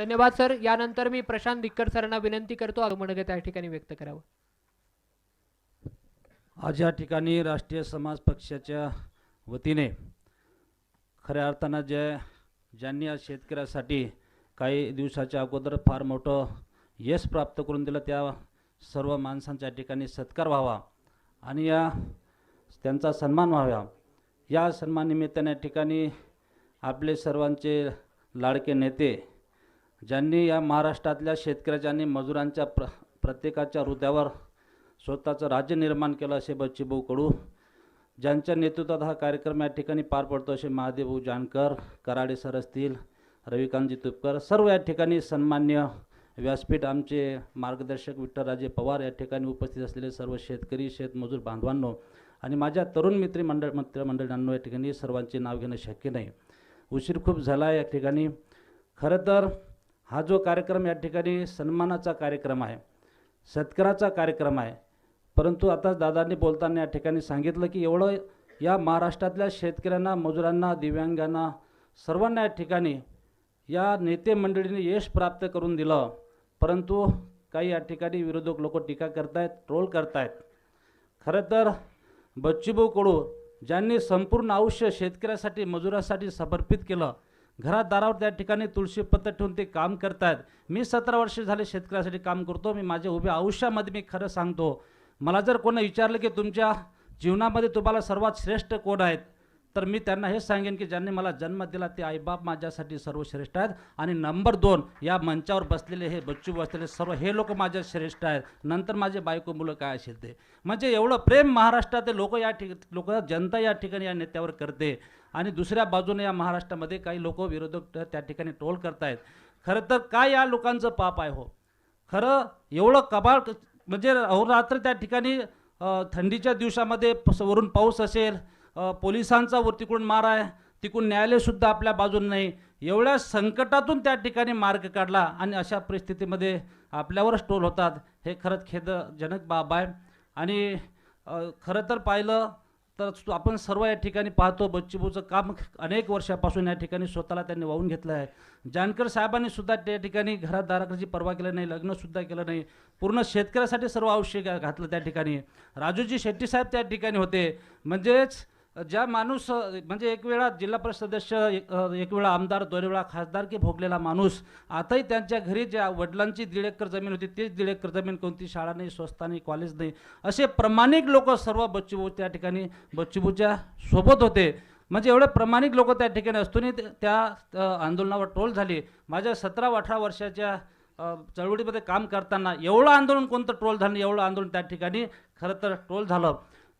धन्यवाद सर. यानंतर मी प्रशांत दिक्कर सरांना विनंती करतो आगमनगत त्या ठिकाणी व्यक्त करावं. आज या ठिकाणी राष्ट्रीय समाज पक्षाच्या वतीने खऱ्या अर्थानं जे ज्यांनी आज शेतकऱ्यासाठी काही दिवसाच्या अगोदर फार मोठं यश प्राप्त करून दिलं त्या सर्व माणसांच्या ठिकाणी सत्कार व्हावा आणि या त्यांचा सन्मान व्हावा. या सन्माननिमित्ताने या ठिकाणी आपले सर्वांचे लाडके नेते ज्यांनी या महाराष्ट्रातल्या शेतकऱ्याच्या आणि मजुरांच्या प्र प्रत्येकाच्या हृदयावर स्वतःचं राज्य निर्माण केलं असे बच्चूभाऊ कडू. ज्यांच्या नेतृत्वात हा कार्यक्रम या ठिकाणी पार पडतो असे महादेवभाऊ जानकर कराडे सर असतील रविकांतजी तुपकर सर्व या ठिकाणी सन्मान्य व्यासपीठ आमचे मार्गदर्शक विठ्ठलराजे पवार या ठिकाणी उपस्थित असलेले सर्व शेतकरी शेतमजूर बांधवांनो आणि माझ्या तरुण मित्री मंडळ मित्रमंडळांनो या ठिकाणी सर्वांचे नाव घेणं शक्य नाही. उशीर खूप झाला आहे या ठिकाणी. खरं तर हा जो कार्यक्रम या ठिकाणी सन्मानाचा कार्यक्रम आहे सत्काराचा कार्यक्रम आहे. परंतु आता दादांनी बोलताना या ठिकाणी सांगितलं की एवढं या महाराष्ट्रातल्या शेतकऱ्यांना मजुरांना दिव्यांगांना सर्वांना या ठिकाणी या नेते मंडळीने यश प्राप्त करून दिलं. परंतु काही या ठिकाणी विरोधक लोक टीका करतायत ट्रोल करतायत. खरं तर बच्चूभाऊ कडू ज्यांनी संपूर्ण आयुष्य शेतकऱ्यासाठी मजुरासाठी समर्पित केलं घरात दारावर त्या ठिकाणी तुळशी पत्तर ठेवून ते काम करतात. मी सतरा वर्ष झाले शेतकऱ्यासाठी काम करतो. मी माझ्या उभ्या आयुष्यामध्ये मी खरं सांगतो. मला जर कोणी विचारलं की तुमच्या जीवनामध्ये तुम्हाला सर्वात श्रेष्ठ कोण आहेत? तर मी त्यांना हेच सांगेन की ज्यांनी मला जन्म दिला ते आईबाप माझ्यासाठी सर्वश्रेष्ठ आहेत. आणि नंबर दोन या मंचावर बसलेले हे बच्चू बसलेले सर्व हे लोक माझ्या श्रेष्ठ आहेत. नंतर माझे बायको मुलं काय असेल ते. म्हणजे एवढं प्रेम महाराष्ट्रातील लोक या ठिक लोक जनता या ठिकाणी या नेत्यावर करते. आणि दुसऱ्या बाजूने या महाराष्ट्रामध्ये काही लोक विरोधक त्या ठिकाणी ट्रोल करतायत. खरं तर काय या लोकांचं पाप आहे हो? खरं एवढं कबाळ म्हणजे अहोरात्र त्या ठिकाणी थंडीच्या दिवसामध्ये वरून पाऊस असेल पोलिसांचा वर तिकडून मार आहे. तिकडून न्यायालयसुद्धा आपल्या बाजून नाही. एवढ्या संकटातून त्या ठिकाणी मार्ग काढला आणि अशा परिस्थितीमध्ये आपल्यावरच टोल होतात. हे खरंच खेदजनक बाब आहे. आणि खरं तर पाहिलं तर आपण सर्व या ठिकाणी पाहतो बच्चूभाऊचं काम अनेक वर्षापासून या ठिकाणी स्वतःला त्यांनी वाहून घेतलं आहे. जानकर साहेबांनी सुद्धा त्या ठिकाणी घरात दाराकडची पर्वा केलं नाही लग्नसुद्धा केलं नाही. पूर्ण शेतकऱ्यासाठी सर्व आवश्यक घातलं त्या ठिकाणी. राजूजी शेट्टी साहेब त्या ठिकाणी होते. म्हणजेच ज्या माणूस म्हणजे एक वेळा जिल्हा परिषद सदस्य एक वेळा आमदार दोन वेळा खासदार की भोगलेला माणूस आताही त्यांच्या घरी ज्या वडिलांची दीड एकर जमीन होती तीच दीड एकर जमीन कोणती शाळा नाही स्वस्त नाही कॉलेज नाही असे प्रामाणिक लोक सर्व बच्चूभाऊ त्या ठिकाणी बच्चूभाऊच्या सोबत होते. म्हणजे एवढे प्रामाणिक लोक त्या ठिकाणी असतोनी त्या आंदोलनावर टोल झाली. माझ्या सतरा अठरा वर्षाच्या चळवळीमध्ये काम करताना एवढं आंदोलन कोणतं ट्रोल झालं एवढं आंदोलन त्या ठिकाणी खरं तर ट्रोल झालं.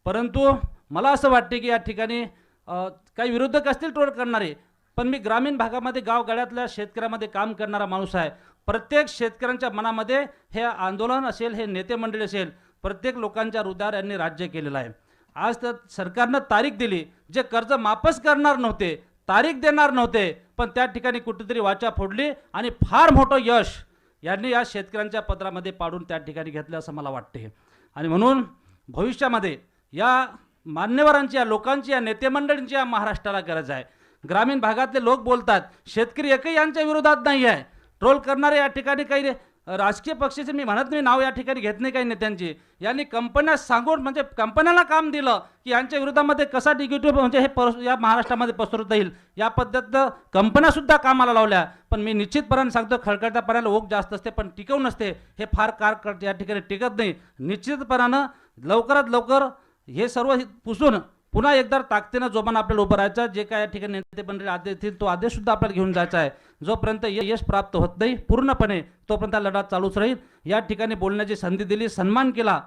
परंतु मला असं वाटते की या ठिकाणी काही विरोधक असतील ट्रोल करणारे पण मी ग्रामीण भागामध्ये गावगाड्यातल्या शेतकऱ्यामध्ये काम करणारा माणूस आहे. प्रत्येक शेतकऱ्यांच्या मनामध्ये हे आंदोलन असेल हे नेते मंडळी असेल प्रत्येक लोकांच्या हृदयावर यांनी राज्य केलेलं आहे. आज तर सरकारनं तारीख दिली जे कर्ज माफच करणार नव्हते तारीख देणार नव्हते पण त्या ठिकाणी कुठेतरी वाचा फोडली आणि फार मोठं यश यांनी या शेतकऱ्यांच्या पत्रामध्ये पाडून त्या ठिकाणी घेतलं असं मला वाटते. आणि म्हणून भविष्यामध्ये या मान्यवरांची या लोकांची या नेतेमंडळींची या महाराष्ट्राला गरज आहे. ग्रामीण भागातले लोक बोलतात शेतकरी एकही यांच्या विरोधात नाही आहे. ट्रोल करणारे या ठिकाणी काही राजकीय पक्षाचे मी म्हणत नाही नाव या ठिकाणी घेत नाही काही नेत्यांची. यांनी कंपन्या सांगून म्हणजे कंपन्याला काम दिलं की यांच्या विरोधामध्ये कसा निगेटिव्ह म्हणजे हे पर या महाराष्ट्रामध्ये पसरवता येईल या पद्धतीनं कंपन्यासुद्धा कामाला लावल्या. पण मी निश्चितपणाने सांगतो खळखळत्या ओघ जास्त असते पण टिकवून नसते. हे फार कार या ठिकाणी टिकत नाही. निश्चितपणानं लवकरात लवकर हे सर्व पुसून पुन्हा एकदा ताकदीनं जोमान आपल्याला उभं राहायचं. जे काय या ठिकाणी नेते मंडळी आदेश देतील तो आदेशसुद्धा आपल्याला घेऊन जायचा आहे. जोपर्यंत यश प्राप्त होत नाही पूर्णपणे तोपर्यंत लढा चालूच राहील. या ठिकाणी बोलण्याची संधी दिली सन्मान केला.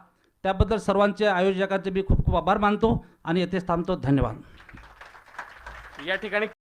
त्याबद्दल सर्वांचे आयोजकांचे मी खूप खूप आभार मानतो आणि येथेच थांबतो. धन्यवाद. या ठिकाणी